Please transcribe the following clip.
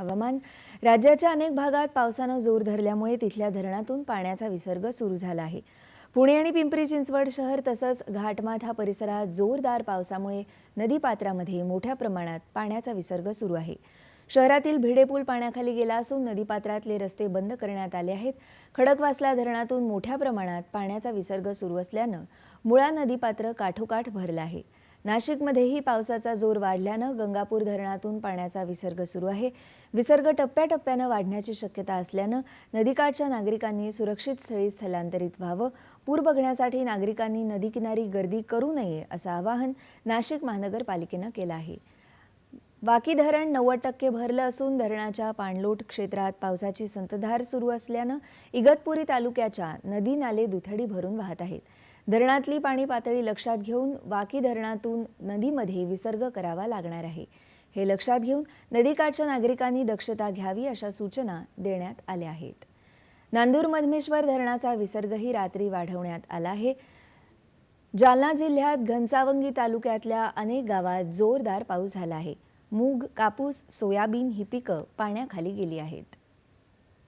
हवामान. राज्याच्या अनेक भागात पावसानं जोर धरल्यामुळे तिथल्या धरणातून पाण्याचा विसर्ग सुरू झाला आहे. पुणे आणि पिंपरी चिंचवड शहर तसंच घाटमाथा परिसरात जोरदार पावसामुळे नदीपात्रामध्ये मोठ्या प्रमाणात पाण्याचा विसर्ग सुरू आहे. शहरातील भिडे पूल पाण्याखाली गेला असून नदीपात्रातले रस्ते बंद करण्यात आले आहेत. खडकवासला धरणातून मोठ्या प्रमाणात पाण्याचा विसर्ग सुरू असल्यानं मुळा नदीपात्र काठोकाठ भरलं आहे. नाशिकमध्येही पावसाचा जोर वाढल्यानं गंगापूर धरणातून पाण्याचा विसर्ग सुरू आहे. विसर्ग टप्प्याटप्प्यानं वाढण्याची शक्यता असल्यानं नदीकाठच्या नागरिकांनी सुरक्षित स्थळी स्थलांतरित व्हावं. पूर बघण्यासाठी नागरिकांनी नदीकिनारी गर्दी करू नये असं आवाहन नाशिक महानगरपालिकेनं केलं आहे. वाकी धरण नव्वद टक्के भरलं असून धरणाच्या पाणलोट क्षेत्रात पावसाची संततधार सुरू असल्यानं इगतपुरी तालुक्याच्या नदी नाले दुथडी भरून वाहत आहेत. धरणातली पाणी पातळी लक्षात घेऊन वाकी धरणातून नदीमध्ये विसर्ग करावा लागणार आहे. हे लक्षात घेऊन नदीकाठच्या नागरिकांनी दक्षता घ्यावी अशा सूचना देण्यात आल्या आहेत. नांदूर मधमेश्वर धरणाचा विसर्गही रात्री वाढवण्यात आला आहे. जालना जिल्ह्यात घनसावंगी तालुक्यातल्या अनेक गावात जोरदार पाऊस झाला आहे. मूग कापूस सोयाबीन ही पिकं पाण्याखाली गेली आहेत.